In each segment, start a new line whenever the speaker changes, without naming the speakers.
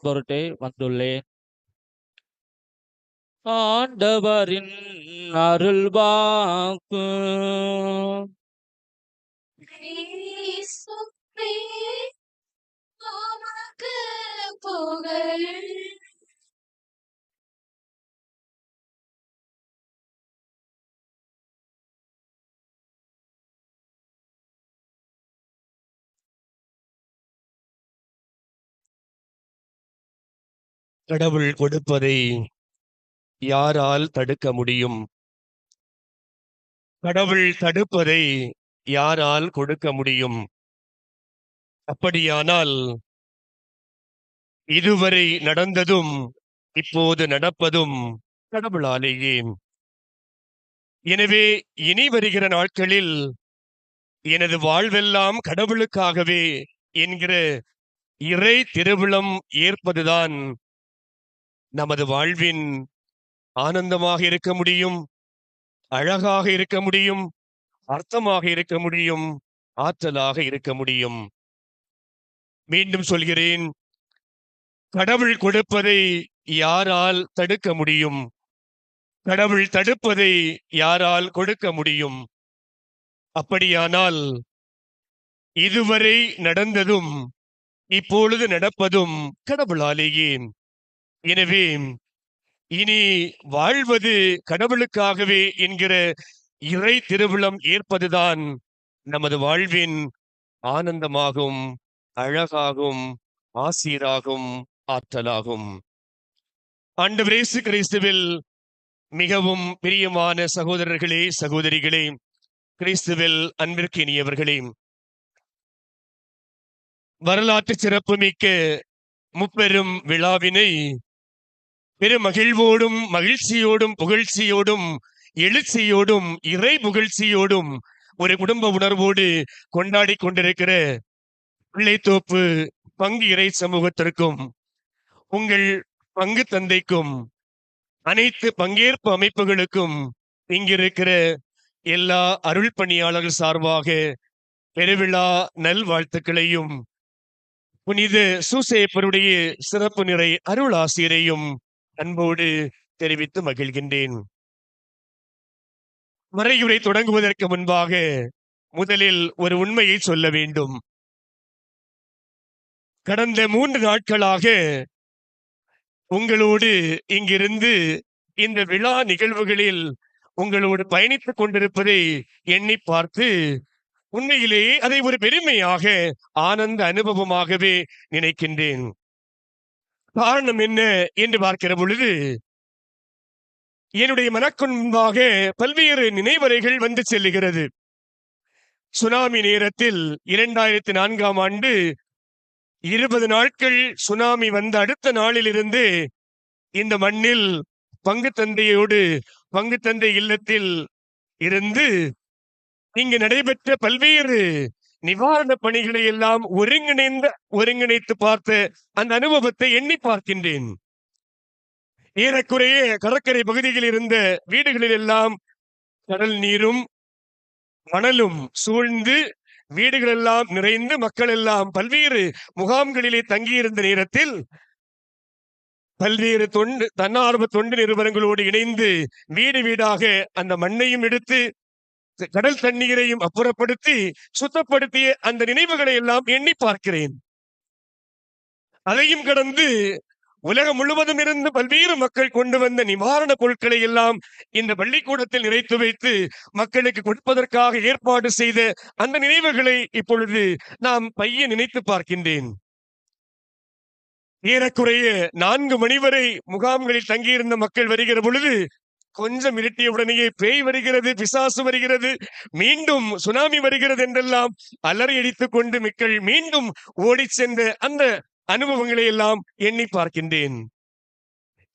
பொருட்டே வந்துள்ளேன். ஆண்டவரின் அருள் வாக்கு.
புகழ்.
கடவுள் கொடுப்பதை யாரால் தடுக்க முடியும்? கடவுள் தடுப்பதை யாரால் கொடுக்க முடியும்? அப்படியானால் இதுவரை நடந்ததும் இப்போது நடப்பதும் கடவுளாலேயே. எனவே இனி வருகிற நாட்களில் எனது வாழ்வெல்லாம் கடவுளுக்காகவே என்கிற இறை திருவிழம் ஏற்பதுதான் நமது வாழ்வின் ஆனந்தமாக இருக்க முடியும் அழகாக இருக்க முடியும் அர்த்தமாக இருக்க முடியும் ஆற்றலாக இருக்க முடியும். மீண்டும் சொல்கிறேன் கடவுள் கொடுப்பதை யாரால் தடுக்க முடியும்? கடவுள் தடுப்பதை யாரால் கொடுக்க முடியும்? அப்படியானால் இதுவரை நடந்ததும் இப்பொழுது நடப்பதும் கடவுளாலேயே. எனவே இனி வாழ்வது கடவுளுக்காகவே என்கிற இறை திருவிழம் ஏற்பதுதான் நமது வாழ்வின் ஆனந்தமாகும் அழகாகும் ஆசீராகும் ஆற்றலாகும். ஆண்டவர் இயேசு கிறிஸ்துவில் மிகவும் பிரியமான சகோதரர்களே சகோதரிகளே கிறிஸ்துவில் அன்பிற்கினியவர்களே வரலாற்று சிறப்புமிக்க முப்பெரும் விழாவினை பெரு மகிழ்வோடும் மகிழ்ச்சியோடும் புகழ்ச்சியோடும் எழுச்சியோடும் இறை புகழ்ச்சியோடும் ஒரு குடும்ப உணர்வோடு கொண்டாடி கொண்டிருக்கிற பிள்ளைத்தோப்பு பங்கு இறை சமூகத்திற்கும் உங்கள் பங்கு தந்தைக்கும் அனைத்து பங்கேற்பு அமைப்புகளுக்கும் இங்கிருக்கிற எல்லா அருள் பணியாளர்கள் சார்பாக பெருவிழா நல்வாழ்த்துக்களையும் புனித சூசேப்பருடைய சிறப்பு நிறை அருள் ஆசிரியரையும் அன்போடு தெரிவித்து மகிழ்கின்றேன். மறையுரை தொடங்குவதற்கு முன்பாக முதலில் ஒரு உண்மையை சொல்ல வேண்டும். கடந்த மூன்று நாட்களாக உங்களோடு இங்கிருந்து இந்த விழா நிகழ்வுகளில் உங்களோடு பயணித்துக் கொண்டிருப்பதை எண்ணி பார்த்து உண்மையிலேயே அதை ஒரு பெருமையாக ஆனந்த அனுபவமாகவே நினைக்கின்றேன். காரணம் என்ன என்று பார்க்கிற பொழுது என்னுடைய மனக்குன் முன்பாக பல்வேறு நினைவறைகள் வந்து செல்லுகிறது. சுனாமி நேரத்தில் இரண்டாயிரத்தி நான்காம் ஆண்டு இருபது நாட்கள் சுனாமி வந்த அடுத்த நாளிலிருந்து இந்த மண்ணில் பங்கு தந்தையோடு பங்கு தந்தை இல்லத்தில் இருந்து இங்கு நடைபெற்ற பல்வேறு நிவாரண பணிகளை எல்லாம் ஒருங்கிணைந்த ஒருங்கிணைத்து பார்த்த அந்த அனுபவத்தை எண்ணி பார்க்கின்றேன். ஏறக்குறைய கடற்கரை பகுதியில் இருந்த வீடுகளில் எல்லாம் கடல் நீரும் மணலும் சூழ்ந்து வீடுகள் எல்லாம் நிறைந்து மக்கள் எல்லாம் பல்வேறு முகாம்களிலே தங்கியிருந்த நேரத்தில் பல்வேறு தொண்டு தன்னார்வ தொண்டு நிறுவனங்களோடு இணைந்து வீடு வீடாக அந்த மண்ணையும் எடுத்து கடல் தண்ணீரையும் அப்புறப்படுத்தி சுத்தப்படுத்திய அந்த நினைவுகளை எல்லாம் எண்ணி பார்க்கிறேன். அதையும் கடந்து உலகம் முழுவதும் இருந்து பல்வேறு மக்கள் கொண்டு வந்த நிவாரண பொருட்களை எல்லாம் இந்த பள்ளிக்கூடத்தில் நிறைத்து வைத்து மக்களுக்கு கொடுப்பதற்காக ஏற்பாடு செய்த அந்த நினைவுகளை இப்பொழுது நாம் பைய நினைத்து பார்க்கின்றேன். ஏறக்குறைய நான்கு மணி வரை முகாம்களில் தங்கியிருந்த மக்கள் வருகிற பொழுது கொஞ்சம் இருட்டிய உடனேயே பேய் வருகிறது பிசாசு வருகிறது. மீண்டும் சுனாமி வருகிறது என்றெல்லாம் அலறி அடித்துக் கொண்டு மக்கள் மீண்டும் ஓடி சென்ற அந்த அனுபவங்களை எல்லாம் எண்ணி பார்க்கின்றேன்.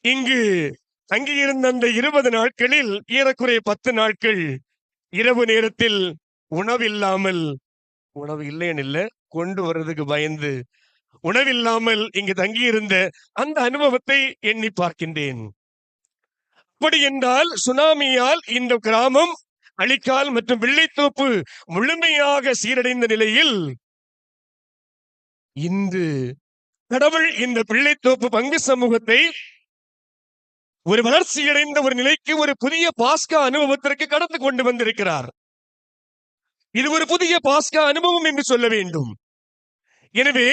இங்கு தங்கியிருந்த அந்த இருபது நாட்களில் ஏறக்குறைய பத்து நாட்கள் இரவு நேரத்தில் உணவில்லாமல் உணவு இல்லைன்னு கொண்டு வர்றதுக்கு பயந்து உணவில்லாமல் இங்கு தங்கியிருந்த அந்த அனுபவத்தை எண்ணி பார்க்கின்றேன். அப்படி என்றால் சுனாமியால் இந்த கிராமம் அழிக்கால் மற்றும் வெள்ளைத்தோப்பு முழுமையாக சீரடைந்த நிலையில் இன்று கடவுள் இந்த பிள்ளைத்தோப்பு பங்கு சமூகத்தை ஒரு வளர்ச்சியடைந்த ஒரு நிலைக்கு ஒரு புதிய பாஸ்கா அனுபவத்திற்கு கடந்து கொண்டு வந்திருக்கிறார். இது ஒரு புதிய பாஸ்கா அனுபவம் என்று சொல்ல வேண்டும். எனவே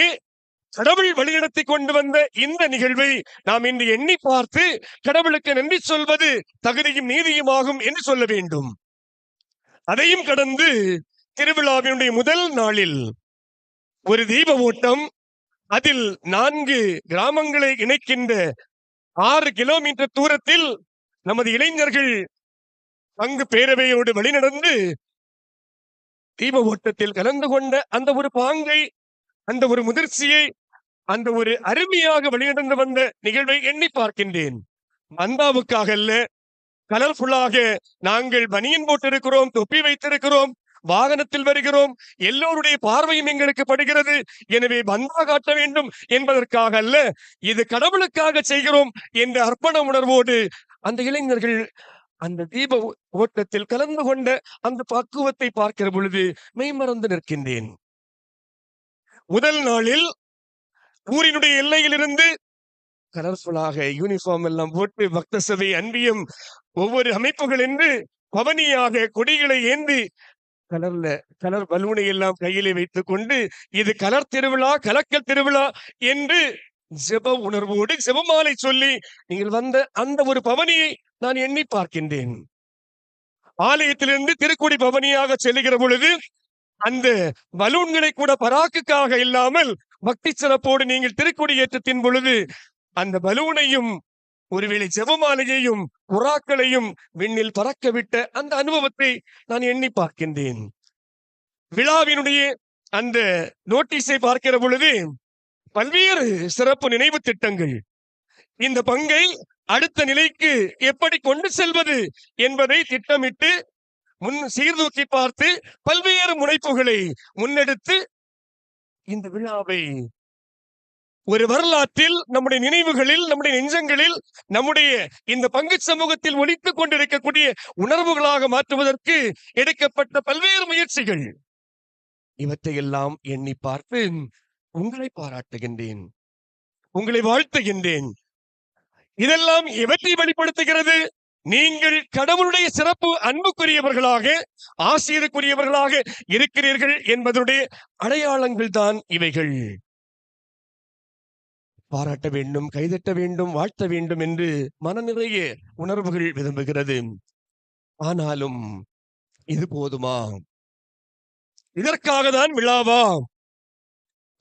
கடவுள் வழிநடத்தி கொண்டு வந்த இந்த நிகழ்வை நாம் இன்று எண்ணி பார்த்து கடவுளுக்கு நன்றி சொல்வது தகுதியும் நீதியுமாகும் என்று சொல்ல வேண்டும். அதையும் கடந்து திருவிழாவினுடைய முதல் நாளில் ஒரு தீப ஓட்டம் அதில் நான்கு கிராமங்களை இணைக்கின்ற ஆறு கிலோமீட்டர் தூரத்தில் நமது இளைஞர்கள் பங்கு பேரவையோடு வழிநடந்து தீப ஓட்டத்தில் கலந்து கொண்ட அந்த ஒரு பாங்கை அந்த ஒரு முதிர்ச்சியை அந்த ஒரு அருமையாக வெளியிடந்து வந்த நிகழ்வை எண்ணி பார்க்கின்றேன். மந்தாவுக்காக அல்ல கலர்ஃபுல்லாக நாங்கள் பனியன் போட்டிருக்கிறோம் தொப்பி வைத்திருக்கிறோம் வாகனத்தில் வருகிறோம் எல்லோருடைய பார்வையும் எங்களுக்கு படுகிறது. எனவே பந்தா காட்ட வேண்டும் என்பதற்காக அல்ல இது கடவுளுக்காக செய்கிறோம் என்ற அர்ப்பண உணர்வோடு அந்த இளைஞர்கள் அந்த தீப ஓட்டத்தில் கலந்து கொண்ட அந்த பக்குவத்தை பார்க்கிற பொழுது மெய்மறந்து நிற்கின்றேன். முதல் நாளில் ஊரினுடைய எல்லையிலிருந்து கலர்ஃபுல்லாக யூனிஃபார்ம் எல்லாம் போட்டு பக்த சபை அன்பியம் ஒவ்வொரு அமைப்புகள் என்று பவனியாக கொடிகளை ஏந்தி கலர்ல கலர் பலூனை எல்லாம் கையிலே வைத்துக் கொண்டு இது கலர் திருவிழா கலக்கல் திருவிழா என்று ஜெப உணர்வோடு ஜெபமாலை சொல்லி நீங்கள் வந்த அந்த ஒரு பவனியை நான் எண்ணி பார்க்கின்றேன். ஆலயத்திலிருந்து திருக்குடி பவனியாக செல்லுகிற பொழுது அந்த பலூன்களை கூட பராக்குக்காக இல்லாமல் பக்தி சிறப்போடு நீங்கள் திருக்குடி ஏற்றத்தின் பொழுது அந்த பலூனையும் ஒருவேளை ஜெபமாலையையும் புறாக்களையும் விண்ணில் பறக்க விட்ட அந்த அனுபவத்தை நான் எண்ணி பார்க்கின்றேன். விழாவினுடைய அந்த நோட்டீஸை பார்க்கிற பொழுது பல்வேறு சிறப்பு நினைவு திட்டங்கள். இந்த பங்கை அடுத்த நிலைக்கு எப்படி கொண்டு செல்வது என்பதை திட்டமிட்டு முன் சீர்தூக்கி பார்த்து பல்வேறு முனைப்புகளை முன்னெடுத்து இந்த விழாவை ஒரு வரலாற்றில் நம்முடைய நினைவுகளில் நம்முடைய நெஞ்சங்களில் நம்முடைய இந்த பங்கு சமூகத்தில் ஒழித்துக் கொண்டிருக்கக்கூடிய உணர்வுகளாக மாற்றுவதற்கு எடுக்கப்பட்ட பல்வேறு முயற்சிகள். இவற்றையெல்லாம் எண்ணி பார்த்து உங்களை பாராட்டுகின்றேன். உங்களை வாழ்த்துகின்றேன். இதெல்லாம் எவற்றை வெளிப்படுத்துகிறது? நீங்கள் கடவுளுடைய சிறப்பு அன்புக்குரியவர்களாக ஆசிரியருக்குரியவர்களாக இருக்கிறீர்கள் என்பதனுடைய அடையாளங்கள் தான் இவைகள். பாராட்ட வேண்டும் கைதட்ட வேண்டும் வாழ்த்த வேண்டும் என்று மனநிறைய உணர்வுகள் விரும்புகிறது. ஆனாலும் இது போதுமா? இதற்காக தான் விழாவா?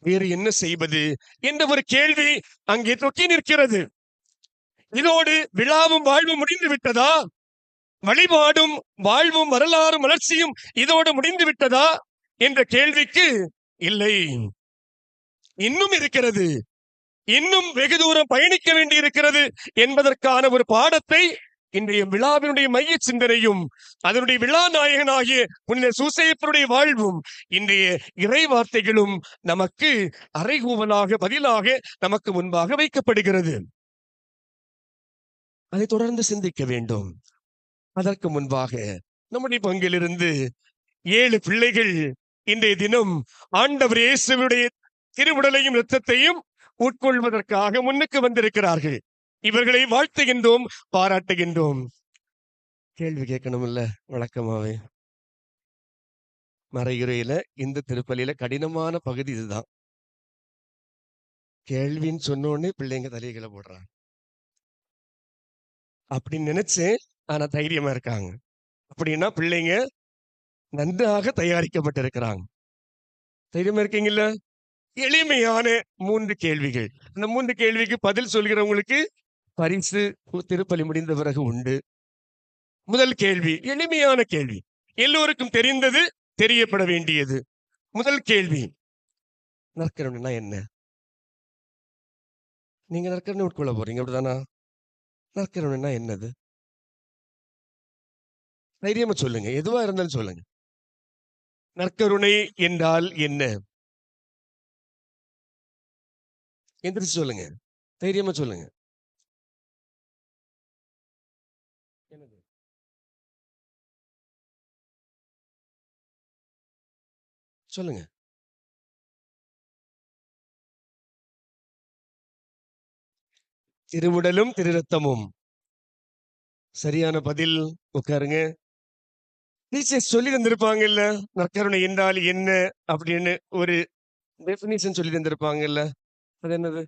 வேறு என்ன செய்வது? என்ற ஒரு கேள்வி அங்கே தொக்கி நிற்கிறது. இதோடு விழாவும் வாழ்வும் முடிந்து விட்டதா? வழிபாடும் வாழ்வும் வரலாறும் வளர்ச்சியும் இதோடு முடிந்து விட்டதா? என்ற கேள்விக்கு இல்லை. இன்னும் இருக்கிறது. இன்னும் வெகு தூரம் பயணிக்க வேண்டி இருக்கிறது என்பதற்கான ஒரு பாடத்தை இன்றைய விழாவினுடைய மைய சிந்தனையும் அதனுடைய விழா நாயகனாகிய புனித சூசையப்பருடைய வாழ்வும் இன்றைய இறை வார்த்தைகளும் நமக்கு அறைகூவலாக பதிலாக நமக்கு முன்பாக வைக்கப்படுகிறது. அதை தொடர்ந்து சிந்திக்க வேண்டும். அதற்கு முன்பாக நம்முடைய பங்கிலிருந்து ஏழு பிள்ளைகள் இன்றைய தினம் ஆண்டவர் இயேசுடைய திருவுடலையும் இரத்தத்தையும் உட்கொள்வதற்காக முன்னுக்கு வந்திருக்கிறார்கள். இவர்களை வாழ்த்துகின்றோம் பாராட்டுகின்றோம். கேள்வி கேட்கணும்ல வழக்கமாவே மறையுறையில இந்த திருப்பலியில கடினமான பகுதி இதுதான். கேள்வின்னு சொன்ன உடனே பிள்ளைங்க தலைகளை போடுறாங்க. அப்படின்னு நினைச்சேன் ஆனா தைரியமா இருக்காங்க. அப்படின்னா பிள்ளைங்க நன்றாக தயாரிக்கப்பட்டிருக்கிறாங்க. தைரியமா இருக்கீங்கல்ல? எளிமையான மூன்று கேள்விகள். அந்த மூன்று கேள்விக்கு பதில் சொல்கிறவங்களுக்கு பரிசு திருப்பலி முடிந்த பிறகு உண்டு. முதல் கேள்வி எளிமையான கேள்வி. எல்லோருக்கும் தெரிந்தது தெரியப்பட வேண்டியது. முதல் கேள்வி நற்கருணைனா என்ன? நீங்க நற்கரணை உட்கொள்ள போறீங்க அப்படிதானா நற்கருணைனா என்னது? தைரியமா சொல்லுங்க. எதுவா இருந்தாலும் சொல்லுங்க. நற்கருணை என்றால் என்ன? எந்திரிச்சு சொல்லுங்க. தைரியமா சொல்லுங்க. என்னது? சொல்லுங்க. திருவுடலும் திருரத்தமும். சரியான பதில் உட்காருங்க. டீச்சர்ஸ் சொல்லி தந்திருப்பாங்கல்ல நற்கருணை என்றால் என்ன? அப்படின்னு ஒரு டெஃபினிஷன் சொல்லி தந்திருப்பாங்கல்ல அது என்னது?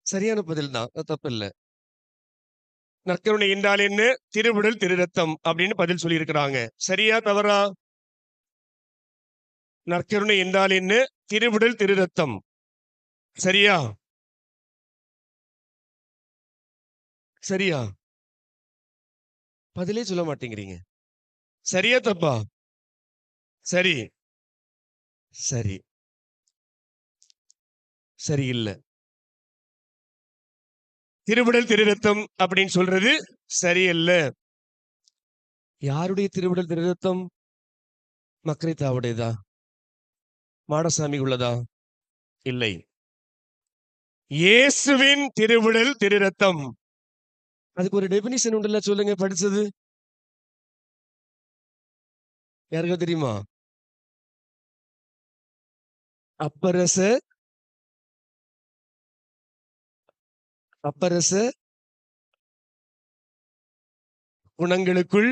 சரியான பதில் தான் தப்பு இல்லை நற்கருணை என்றால் என்ன? திருவுடல் திருரத்தம் அப்படின்னு பதில் சொல்லியிருக்கிறாங்க. சரியா தவறா? நற்கருணை என்றால் என்ன? திருவுடல் திருரத்தம். சரியா? சரியா? பதிலே சொல்ல மாட்டேங்கிறீங்க. சரியா தப்பா? சரி. சரி. சரி இல்ல. திருவிடல் திருரத்தம் அப்படின்னு சொல்றது சரியல்ல யாருடைய திருவிடல் திருரத்தம் மக்கரித்தாவுடையதா மாடசாமி உள்ளதா இல்லை. இயேசுவின் திருவிடல் திருரத்தம் அதுக்கு ஒரு டெபினிஷன் உண்டுல சொல்லுங்க படிச்சது. யாருக்கா தெரியுமா? அப்பரச. அப்பரச. குணங்களுக்குள்.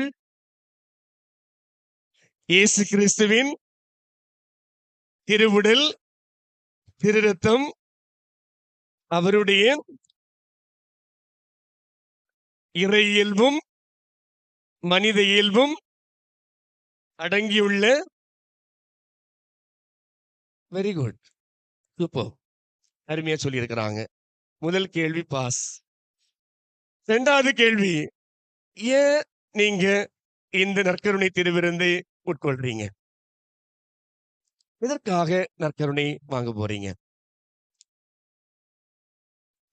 இயேசு கிறிஸ்துவின் திருவுடல் திருரத்தம் அவருடைய இறை இயல்பும் மனித இயல்பும் அடங்கியுள்ள வெரி குட் சூப்பர் அருமையா சொல்லியிருக்கிறாங்க. முதல் கேள்வி பாஸ். ரெண்டாவது கேள்வி. ஏன் நீங்க இந்த நற்கருணை திருவிருந்தை உட்கொள்றீங்க? இதற்காக நற்கருணை வாங்க போறீங்க?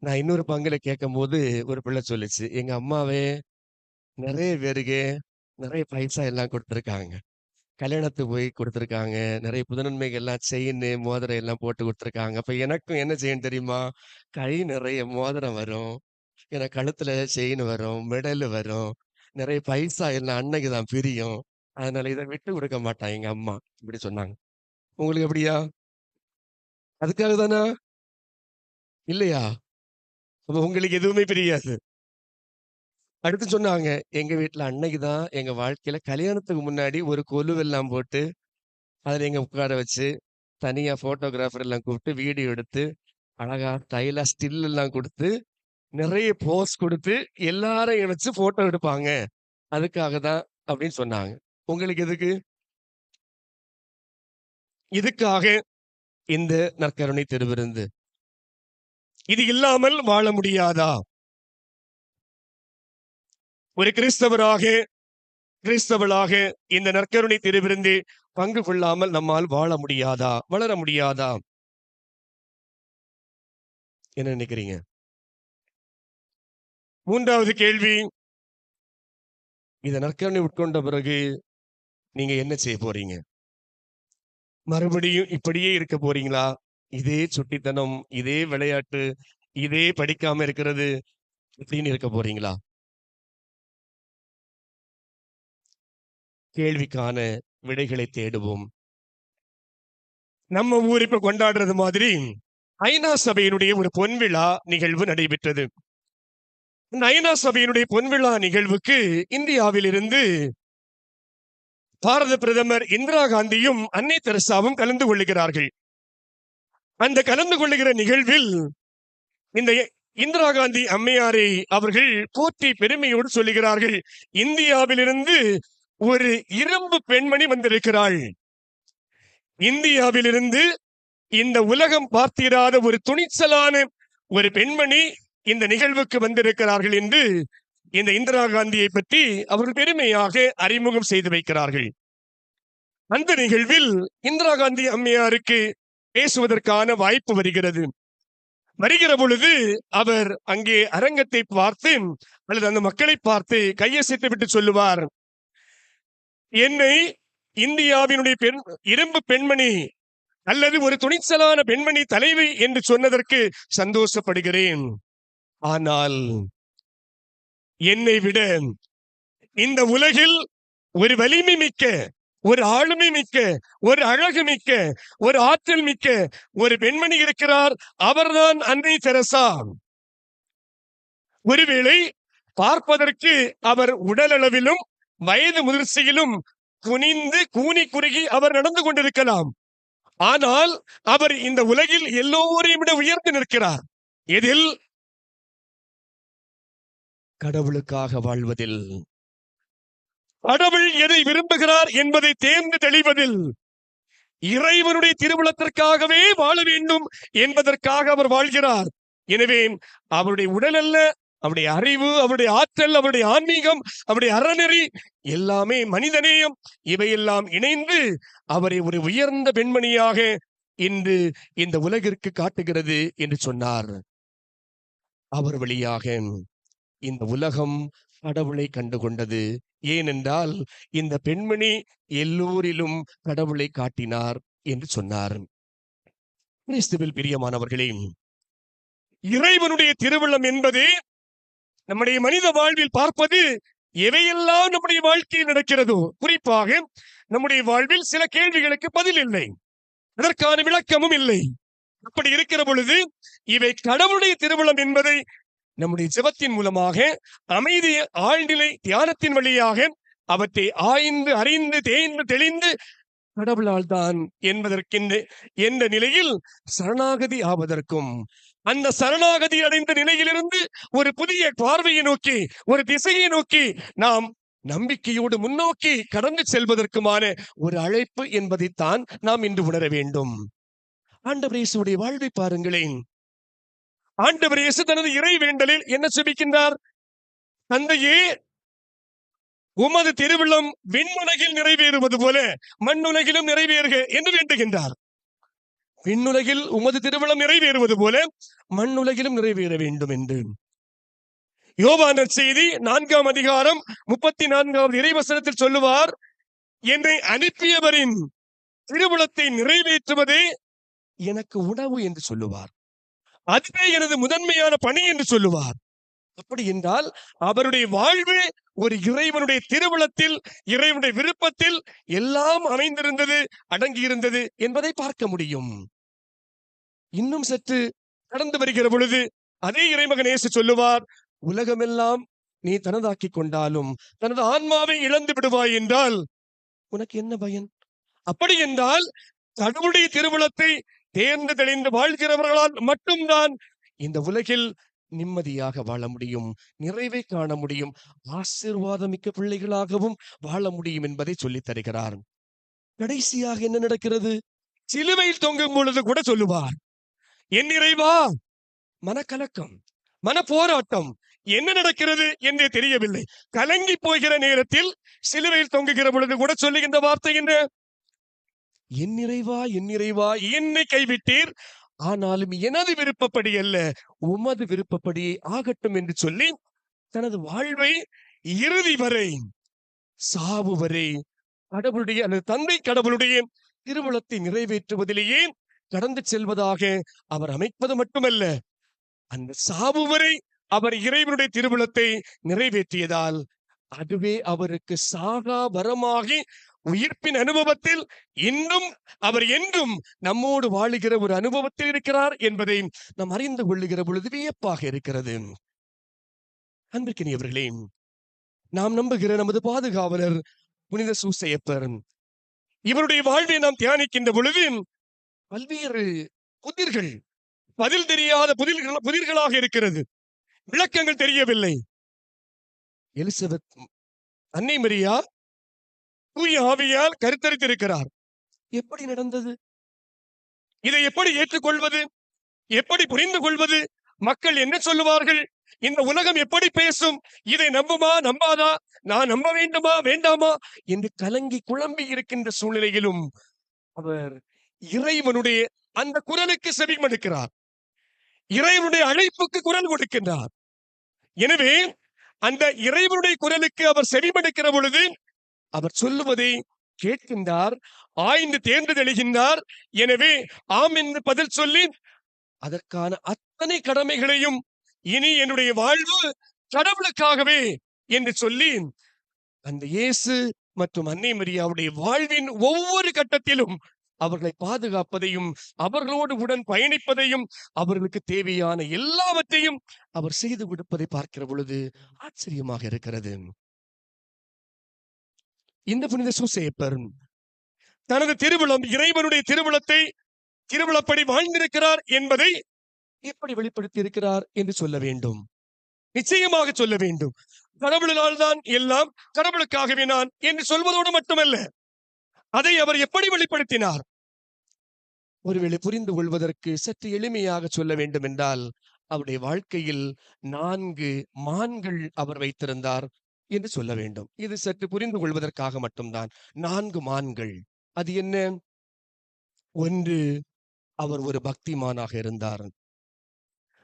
நான் இன்னொரு பங்குல கேட்கும் போது ஒரு பிள்ளை சொல்லுச்சு எங்க அம்மாவே நிறைய பேருக்கு நிறைய பைசா எல்லாம் கொடுத்துருக்காங்க. கல்யாணத்துக்கு போய் கொடுத்துருக்காங்க. நிறைய புதனன்மைகள் எல்லாம் செயின் மோதிரம் எல்லாம் போட்டு கொடுத்துருக்காங்க. அப்ப எனக்கும் என்ன செய்யணும் தெரியுமா? கை நிறைய மோதிரம் வரும். எனக்கு கழுத்துல செயின் வரும் மெடல் வரும். நிறைய பைசா எல்லாம் அன்னைக்கு தான் பிரியும். அதனால இதை விட்டு கொடுக்க மாட்டான் எங்க அம்மா. இப்படி சொன்னாங்க. உங்களுக்கு எப்படியா? அதுக்காக தானா? இல்லையா? அப்போ உங்களுக்கு எதுவுமே பிரியாது. அடுத்து சொன்னாங்க எங்க வீட்டுல அன்னைக்கு தான் எங்க வாழ்க்கையில கல்யாணத்துக்கு முன்னாடி ஒரு கொலுவெல்லாம் போட்டு அதுல எங்க உட்கார வச்சு தனியா போட்டோகிராஃபர் எல்லாம் கூப்பிட்டு வீடியோ எடுத்து அழகா ஸ்டைலா ஸ்டில் எல்லாம் கொடுத்து நிறைய போஸ் கொடுத்து எல்லாரையும் வச்சு போட்டோ எடுப்பாங்க. அதுக்காக தான் அப்படின்னு சொன்னாங்க. உங்களுக்கு எதுக்கு? இதுக்காக இந்த நற்கருணை திருவிருந்து. இது இல்லாமல் வாழ முடியாதா? ஒரு கிறிஸ்தவராக கிறிஸ்தவளாக இந்த நற்கருணை திருவிருந்து பங்கு கொள்ளாமல் நம்மால் வாழ முடியாதா? வளர முடியாதா? என்ன நினைக்கிறீங்க? மூன்றாவது கேள்வி. இந்த நற்கருணை உட்கொண்ட பிறகு நீங்க என்ன செய்ய போறீங்க? மறுபடியும் இப்படியே இருக்க போறீங்களா? இதே சுட்டித்தனம் இதே விளையாட்டு இதே படிக்காம இருக்கிறது இப்படின்னு இருக்க போறீங்களா? கேள்விக்கான விடைகளை தேடுவோம். நம்ம ஊர் இப்ப கொண்டாடுறது மாதிரி ஐநா சபையினுடைய ஒரு பொன்விழா நிகழ்வு நடைபெற்றது. இந்த ஐநா சபையினுடைய பொன்விழா நிகழ்வுக்கு இந்தியாவிலிருந்து பாரத பிரதமர் இந்திரா காந்தியும் அன்னை தெரசாவும் கலந்து கொள்ளுகிறார்கள். அந்த கலந்து கொள்ளுகிற நிகழ்வில் இந்த இந்திரா காந்தி அம்மையாரை அவர்கள் போற்றி பெருமையோடு சொல்லுகிறார்கள் இந்தியாவிலிருந்து ஒரு இரும்பு பெண்மணி வந்திருக்கிறாள். இந்தியாவிலிருந்து இந்த உலகம் பார்த்திராத ஒரு துணிச்சலான ஒரு பெண்மணி இந்த நிகழ்வுக்கு வந்திருக்கிறார்கள் என்று இந்த இந்திரா காந்தியை பற்றி அவர்கள் பெருமையாக அறிமுகம் செய்து வைக்கிறார்கள். அந்த நிகழ்வில் இந்திரா காந்தி அம்மையாருக்கு பேசுவதற்கான வாய்ப்பு வருகிறது. வருகிற பொழுது அவர் அங்கே அரங்கத்தை பார்த்து அல்லது அந்த மக்களை பார்த்து கையசைத்து விட்டு சொல்லுவார். என்னை இந்தியாவினுடைய பெண் இரும்பு பெண்மணி அல்லது ஒரு துணிச்சலான பெண்மணி தலைவி என்று சொன்னதற்கு சந்தோஷப்படுகிறேன். ஆனால் என்னை விட இந்த உலகில் ஒரு வலிமை மிக்க ஒரு ஆளுமை மிக்க ஒரு அழகு மிக்க ஒரு ஆற்றல் மிக்க ஒரு பெண்மணி இருக்கிறார். அவர்தான் அன்னை தெரசா. ஒருவேளை பார்ப்பதற்கு அவர் உடலளவிலும் வயது முதிர்ச்சியிலும் குனிந்து கூனி குறுகி அவர் நடந்து கொண்டிருக்கலாம். ஆனால் அவர் இந்த உலகில் எல்லோரையும் விட உயர்ந்து நிற்கிறார். எதில்? கடவுளுக்காக வாழ்வதில். கடவுள் எதை விரும்புகிறார் என்பதை தேர்ந்து தெளிவதில் இறைவனுடைய திருவுளத்திற்காகவே வாழ வேண்டும் என்பதற்காக அவர் வாழ்கிறார். எனவே அவருடைய உடல் அல்ல அவருடைய அறிவு அவருடைய ஆற்றல் அவருடைய ஆன்மீகம் அவருடைய அறநெறி எல்லாமே மனிதநேயம். இவையெல்லாம் இணைந்து அவரை ஒரு உயர்ந்த பெண்மணியாக இன்று இந்த உலகிற்கு காட்டுகிறது என்று சொன்னார். அவர் வழியாக இந்த உலகம் கடவுளை கண்டுகொண்டது. ஏனென்றால் இந்த பெண்மணி எல்லோரிலும் கடவுளை காட்டினார் என்று சொன்னார். கிறிஸ்துவில் பிரியமானவர்களே இறைவனுடைய திருவிழம் என்பது நம்முடைய மனித வாழ்வில் பார்ப்பது எவையெல்லாம் நம்முடைய வாழ்க்கையில் நடக்கிறதோ குறிப்பாக நம்முடைய வாழ்வில் சில கேள்விகளுக்கு பதில் இல்லை. அதற்கான விளக்கமும் இல்லை. அப்படி இருக்கிற பொழுது இவை கடவுளுடைய திருவிழம் என்பதை நம்முடைய ஜெபத்தின் மூலமாக அமைதி ஆழ்நிலை தியானத்தின் வழியாக அவற்றை ஆய்ந்து அறிந்து தேய்ந்து தெளிந்து கடவுளால் தான் என்பதற்கென்று என்ற நிலையில் சரணாகதி ஆவதற்கும் அந்த சரணாகதி அடைந்த நிலையிலிருந்து ஒரு புதிய பார்வையை நோக்கி ஒரு திசையை நோக்கி நாம் நம்பிக்கையோடு முன்னோக்கி கடந்து செல்வதற்குமான ஒரு அழைப்பு என்பதைத்தான் நாம் இன்று உணர வேண்டும். ஆண்டவரேசுடைய வாழ்வை பாருங்களேன். ஆண்டவர் இயேசு தனது இறை வேண்டலில் என்ன செபிக்கின்றார்? தந்தையே உமது திருவிழம் விண்ணுலகில் நிறைவேறுவது போல மண்ணுலகிலும் நிறைவேறுக என்று வேண்டுகின்றார். விண்ணுலகில் உமது திருவிழம் நிறைவேறுவது போல மண்ணுலகிலும் நிறைவேற வேண்டும் என்று. யோவான செய்தி நான்காம் அதிகாரம் முப்பத்தி நான்காவது இறைவசனத்தில் சொல்லுவார் என்னை அனுப்பியவரின் திருவிழத்தை நிறைவேற்றுவதே எனக்கு உணவு என்று சொல்லுவார். அதுவே எனது முதன்மையான பணி என்று சொல்லுவார். அப்படி என்றால் அவருடைய வாழ்வு ஒரு இறைவனுடைய திருவுளத்தில் இறைவனுடைய விருப்பத்தில் எல்லாம் அமைந்திருந்தது அடங்கியிருந்தது என்பதை பார்க்க முடியும். இன்னும் சற்று கடந்து வருகிற பொழுது அதே இறைமகனேசு சொல்லுவார் உலகமெல்லாம் நீ தனதாக்கி கொண்டாலும் தனது ஆன்மாவை இழந்து விடுவாய் என்றால் உனக்கு என்ன பயன்? அப்படி என்றால் கடவுளுடைய திருவுளத்தை தேர்ந்து தெளிந்து வாழ்கிறவர்களால் மட்டும்தான் இந்த உலகில் நிம்மதியாக வாழ முடியும் நிறைவை காண முடியும் ஆசிர்வாதமிக்க பிள்ளைகளாகவும் வாழ முடியும் என்பதை சொல்லித் தருகிறார். கடைசியாக என்ன நடக்கிறது? சிலுவையில் தொங்கும் பொழுது கூட சொல்லுவார் என் நிறைவா? மனக்கலக்கம் மன போராட்டம் என்ன நடக்கிறது என்றே தெரியவில்லை. கலங்கி போகிற நேரத்தில் சிலுவையில் தொங்குகிற பொழுது கூட சொல்லுகின்ற வார்த்தை என்ன? என் நிறைவா என் நிறைவா என்னை கைவிட்டீர். ஆனாலும் எனது விருப்பப்படி அல்ல உமது விருப்பப்படி ஆகட்டும் என்று சொல்லி தனது வாழ்வை இறுதி வரை சாவு வரை கடவுளுடைய அல்லது தந்தை கடவுளுடைய திருமணத்தை நிறைவேற்றுவதிலேயே கடந்து செல்வதாக அவர் அமைப்பது மட்டுமல்ல அந்த சாவு வரை அவர் இறைவனுடைய திருமணத்தை நிறைவேற்றியதால் அதுவே அவருக்கு சாகா வரமாகி உயிர்ப்பின் அனுபவத்தில் இன்னும் அவர் என்றும் நம்மோடு வாழுகிற ஒரு அனுபவத்தில் இருக்கிறார் என்பதை நாம் அறிந்து கொள்ளுகிற பொழுது வியப்பாக இருக்கிறது. அன்பிற்கினியவர்களே நாம் நம்புகிற நமது பாதுகாவலர் புனித சூசையப்பர். இவருடைய வாழ்வை நாம் தியானிக்கின்ற பொழுது பல்வேறு புதிர்கள் பதில் தெரியாத புதிர்கள் புதிர்களாக இருக்கிறது. விளக்கங்கள் தெரியவில்லை. எலிசபெத் அன்னை மரியா தூய ஆவியால் கருத்தரித்திருக்கிறார். எப்படி நடந்தது? இதை எப்படி ஏற்றுக்கொள்வது? எப்படி புரிந்து கொள்வது மக்கள் என்ன சொல்லுவார்கள்? இந்த உலகம் எப்படி பேசும்? இதை நம்புமா? நம்பாதா? நான் நம்ப வேண்டுமா? வேண்டாமா? என்று கலங்கி குழம்பி இருக்கின்ற சூழ்நிலையிலும் அவர் இறைவனுடைய அந்த குரலுக்கு செவிமடுக்கிறார். இறைவனுடைய அழைப்புக்கு குரல் கொடுக்கின்றார். எனவே அந்த இறைவனுடைய குரலுக்கு அவர் செவிமடுக்கிற பொழுது அவர் சொல்லுவதை கேட்கின்றார் ஆய்ந்து தேர்ந்து தெளிகின்றார் எனவே ஆம் என்று பதில் சொல்லி அதற்கான அத்தனை கடமைகளையும் இனி என்னுடைய வாழ்வு கடவுளுக்காகவே என்று சொல்லி அந்த இயேசு மற்றும் அன்னை மரியாவுடைய வாழ்வின் ஒவ்வொரு கட்டத்திலும் அவர்களை பாதுகாப்பதையும் அவர்களோடு உடன் பயணிப்பதையும் அவர்களுக்கு தேவையான எல்லாவற்றையும் அவர் செய்து கொடுப்பதை பார்க்கிற பொழுது ஆச்சரியமாக இருக்கிறது. இந்த புனித சூசேப்பர். தனது திருவிழம் இறைவனுடைய திருவிழத்தை திருவிழப்படி வாழ்ந்திருக்கிறார் என்பதை எப்படி வெளிப்படுத்தி இருக்கிறார் என்று சொல்ல வேண்டும். நிச்சயமாக சொல்ல வேண்டும். கடவுளினால் தான் எல்லாம் கடவுளுக்காகவே நான் என்று சொல்வதோடு மட்டுமல்ல அதை அவர் எப்படி வெளிப்படுத்தினார்? ஒருவேளை புரிந்து கொள்வதற்கு சற்று எளிமையாக சொல்ல வேண்டும் என்றால் அவருடைய வாழ்க்கையில் நான்கு மான்கள் அவர் வைத்திருந்தார். என்று சொல்ல வேண்டும். இது சற்று புரிந்து கொள்வதற்காக மட்டும்தான். நான்கு மான்கள். அது என்ன? ஒன்று அவர் ஒரு பக்திமானாக இருந்தார்.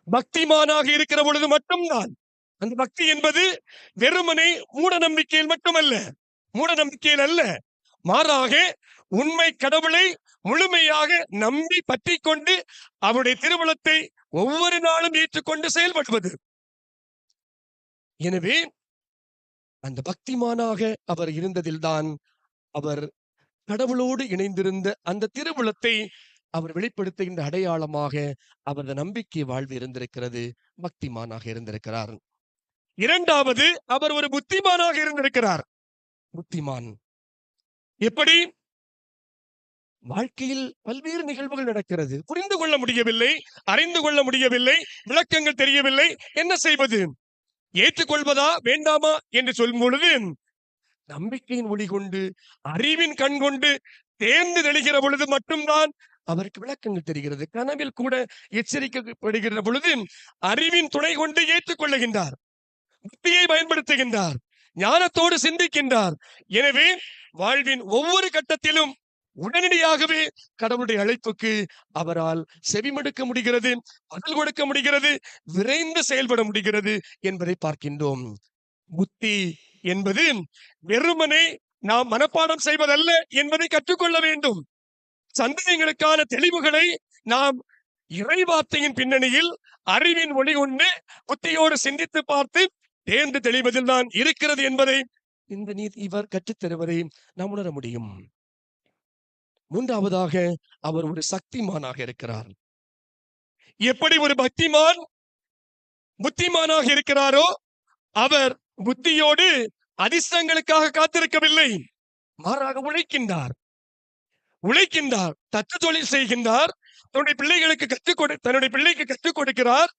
பக்திமானாக இருக்கிற பொழுது மட்டும்தான். அந்த பக்தி என்பது வெறுமனை மூட நம்பிக்கையில் மட்டுமல்ல. மூட நம்பிக்கையில் அல்ல. மாறாக உண்மை கடவுளை முழுமையாக நம்பி பற்றி கொண்டு அவருடைய திருமணத்தை ஒவ்வொரு நாளும் ஏற்றுக்கொண்டு செயல்படுவது. எனவே அந்த பக்திமானாக அவர் இருந்ததில்தான் அவர் கடவுளோடு இணைந்திருந்த அந்த திருவுளத்தை அவர் வெளிப்படுத்துகின்ற அடையாளமாக அவரது நம்பிக்கை வாழ்வு இருந்திருக்கிறது பக்திமானாக இருந்திருக்கிறார். இரண்டாவது அவர் ஒரு புத்திமானாக இருந்திருக்கிறார். புத்திமான். எப்படி? வாழ்க்கையில் பல்வேறு நிகழ்வுகள் நடக்கிறது. புரிந்து கொள்ள முடியவில்லை அறிந்து கொள்ள முடியவில்லை விளக்கங்கள் தெரியவில்லை என்ன செய்வது? ஏற்றுக்கொள்வதா வேண்டாமா என்று சொல்லும் பொழுது நம்பிக்கையின் ஒளி கொண்டு அறிவின் கண் கொண்டு தேர்ந்து தெளிகிற பொழுது மட்டும்தான் அவருக்கு விளக்கங்கள் தெரிகிறது. கனவில் கூட எச்சரிக்கப்படுகிற பொழுது அறிவின் துணை கொண்டு ஏற்றுக்கொள்ளுகின்றார். புத்தியை பயன்படுத்துகின்றார். ஞானத்தோடு சிந்திக்கின்றார். எனவே வாழ்வின் ஒவ்வொரு கட்டத்திலும் உடனடியாகவே கடவுளுடைய அழைப்புக்கு அவரால் செவிமடுக்க முடிகிறது பதில் கொடுக்க முடிகிறது விரைந்து செயல்பட முடிகிறது என்பதை பார்க்கின்றோம். புத்தி என்பது வெறுமனை நாம் மனப்பாடம் செய்வதல்ல என்பதை கற்றுக்கொள்ள வேண்டும். சந்தேகங்களுக்கான தெளிவுகளை நாம் இறைவார்த்தையின் பின்னணியில் அறிவின் ஒளி கொண்டு புத்தியோடு சிந்தித்து பார்த்து தேர்ந்து தெளிவதில் தான் இருக்கிறது என்பதை இந்த நீதி இவர் கற்றுத்தருவதை நாம் உணர முடியும். மூன்றாவதாக அவர் ஒரு சக்திமானாக இருக்கிறார். எப்படி ஒரு பக்திமான் புத்திமானாக இருக்கிறாரோ அவர் புத்தியோடு அதிர்ஷ்டங்களுக்காக காத்திருக்கவில்லை. மாறாக உழைக்கின்றார். உழைக்கின்றார். தத்து தொழில் செய்கின்றார். தன்னுடைய பிள்ளைகளுக்கு கற்றுக் கொடு தன்னுடைய பிள்ளைக்கு கற்றுக் கொடுக்கிறார்.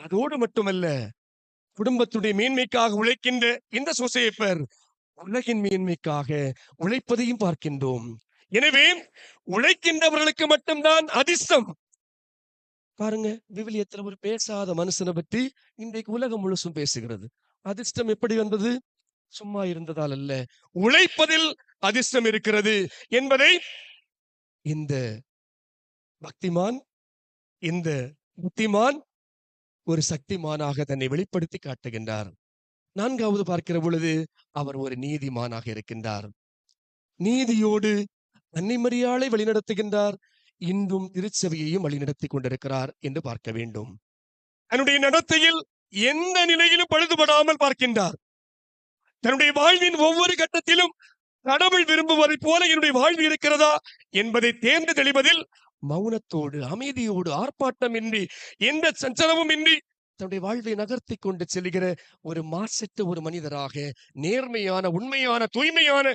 அதோடு மட்டுமல்ல குடும்பத்துடைய மேன்மைக்காக உழைக்கின்ற இந்த சுசேப்பர் உலகின் மேன்மைக்காக உழைப்பதையும் பார்க்கின்றோம். எனவே உழைக்கின்றவர்களுக்கு மட்டும்தான் அதிர்ஷ்டம். பாருங்க விவிலியத்துல ஒரு பேசாத மனுஷனை பற்றி இன்றைக்கு உலகம் முழுசும் பேசுகிறது. அதிர்ஷ்டம் எப்படி வந்தது? சும்மா இருந்ததால் அல்ல. உழைப்பதில் அதிர்ஷ்டம் இருக்கிறது என்பதை இந்த பக்திமான் இந்த புத்திமான் ஒரு சக்திமானாக தன்னை வெளிப்படுத்தி காட்டுகின்றார். நான்காவது பார்க்கிற பொழுது அவர் ஒரு நீதிமானாக இருக்கின்றார். நீதியோடு அன்னை மரியாளை வழிநடத்துகின்றார். இன்றும் திருச்சபையையும் வழிநடத்தி கொண்டிருக்கிறார் என்று பார்க்க வேண்டும். தன்னுடைய நடத்தையில் எந்த நிலையிலும் பழுதுபடாமல் பார்க்கின்றார். தன்னுடைய வாழ்வின் ஒவ்வொரு கட்டத்திலும் கடவுள் விரும்புவதைப் போல என்னுடைய வாழ்வு இருக்கிறதா என்பதை தேர்ந்து தெளிவதில் மௌனத்தோடு அமைதியோடு ஆர்ப்பாட்டமின்றி எந்த சஞ்சலமும் இன்றி தன்னுடைய வாழ்வை நகர்த்தி கொண்டு செல்கிற ஒரு மாசற்ற ஒரு மனிதராக நேர்மையான உண்மையான தூய்மையான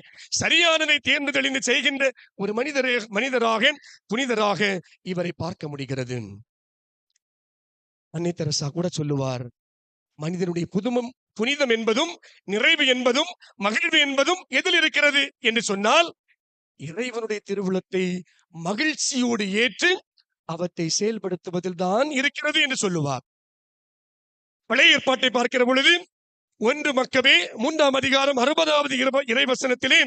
சரியானதை தேர்ந்து தெளிந்து செய்கின்ற ஒரு மனிதரே மனிதராக புனிதராக இவரை பார்க்க முடிகிறது. அன்னை தெரசா கூட சொல்லுவார் மனிதனுடைய புதுமம் புனிதம் என்பதும் நிறைவு என்பதும் மகிழ்வு என்பதும் எதில் இருக்கிறது? என்று சொன்னால் இறைவனுடைய திருவுளத்தை மகிழ்ச்சியோடு ஏற்று அவற்றை செயல்படுத்துவதில் தான் இருக்கிறது என்று சொல்லுவார். பழைய ஏற்பாட்டை பார்க்கிற பொழுது ஒன்று மக்கவே மூன்றாம் அதிகாரம் அறுபதாவது இறைவசனத்திலே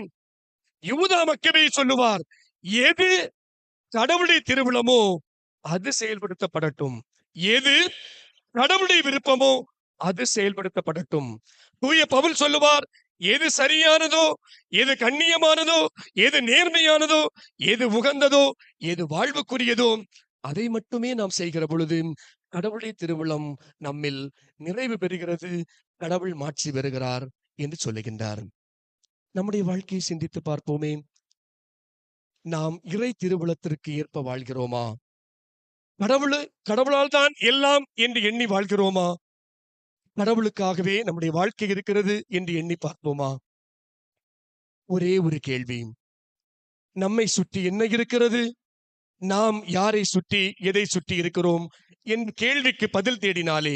யூதா மக்கவே சொல்லுவார் எது கடவுளுடைய திருவிழமோ அது செயல்படுத்தப்படட்டும். எது கடவுளுடைய விருப்பமோ அது செயல்படுத்தப்படட்டும். தூய பவுல் சொல்லுவார் எது சரியானதோ எது கண்ணியமானதோ எது நேர்மையானதோ எது உகந்ததோ எது வாழ்வுக்குரியதோ அதை மட்டுமே நாம் செய்கிற பொழுது கடவுளை திருவிழம் நம்மில் நிறைவு பெறுகிறது. கடவுள் மாட்சி பெறுகிறார் என்று சொல்லுகின்றார். நம்முடைய வாழ்க்கையை சிந்தித்து பார்ப்போமே. நாம் இறை திருவுளத்திற்கு ஏற்ப வாழ்கிறோமா? கடவுள் கடவுளால் தான் எல்லாம் என்று எண்ணி வாழ்கிறோமா? கடவுளுக்காகவே நம்முடைய வாழ்க்கை இருக்கிறது என்று எண்ணி பார்ப்போமா? ஒரே ஒரு கேள்வி. நம்மை சுற்றி என்ன இருக்கிறது? நாம் யாரை சுற்றி எதை சுற்றி இருக்கிறோம்? என் கேள்விக்கு பதில் தேடினாலே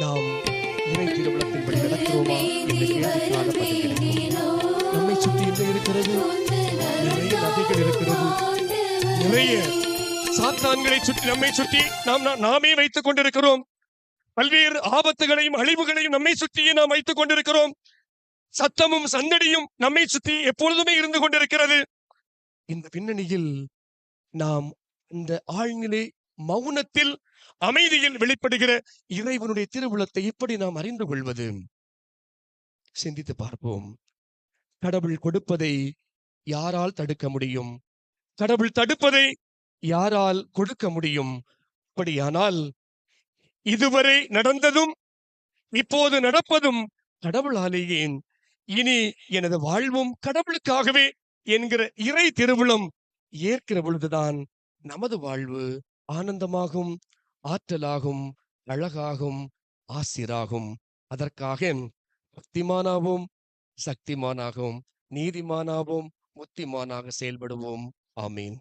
நாம் இறை திருவிழத்தின்படி நடக்கிறோமா என்ற கேள்விக்கான பதில் கிடைக்கும் நம்மை சுற்றி என்ன இருக்கிறது நிறைய நதிகள் இருக்கிறது நிறைய சாத்தான்களை சுற்றி நம்மை சுற்றி நாம் நாமே வைத்துக் கொண்டிருக்கிறோம். பல்வேறு ஆபத்துகளையும் அழிவுகளையும் நம்மை சுற்றியே நாம் வைத்துக் கொண்டிருக்கிறோம். சத்தமும் சந்தடியும் நம்மை சுற்றி எப்பொழுதுமே இருந்து கொண்டிருக்கிறது. இந்த பின்னணியில் நாம் இந்த ஆழ்நிலை மௌனத்தில் அமைதியில் வெளிப்படுகிற இறைவனுடைய திருவுளத்தை எப்படி நாம் அறிந்து கொள்வது. சிந்தித்து பார்ப்போம். கடவுள் கொடுப்பதை யாரால் தடுக்க முடியும்? கடவுள் தடுப்பதை யாரால் கொடுக்க முடியும்? அப்படியானால் இதுவரை நடந்ததும் இப்போது நடப்பதும் கடவுளாலேயே. இனி எனது வாழ்வும் கடவுளுக்காகவே என்கிற இறை திருவுளம் ஏற்கிற பொழுதுதான் நமது வாழ்வு ஆனந்தமாகும் ஆற்றலாகும் அழகாகும் ஆசிராகும். அதற்காக பக்திமானாவும் சக்திமானாகவும் நீதிமானாவும் முத்திமானாக செயல்படுவோம். ஆமீன்.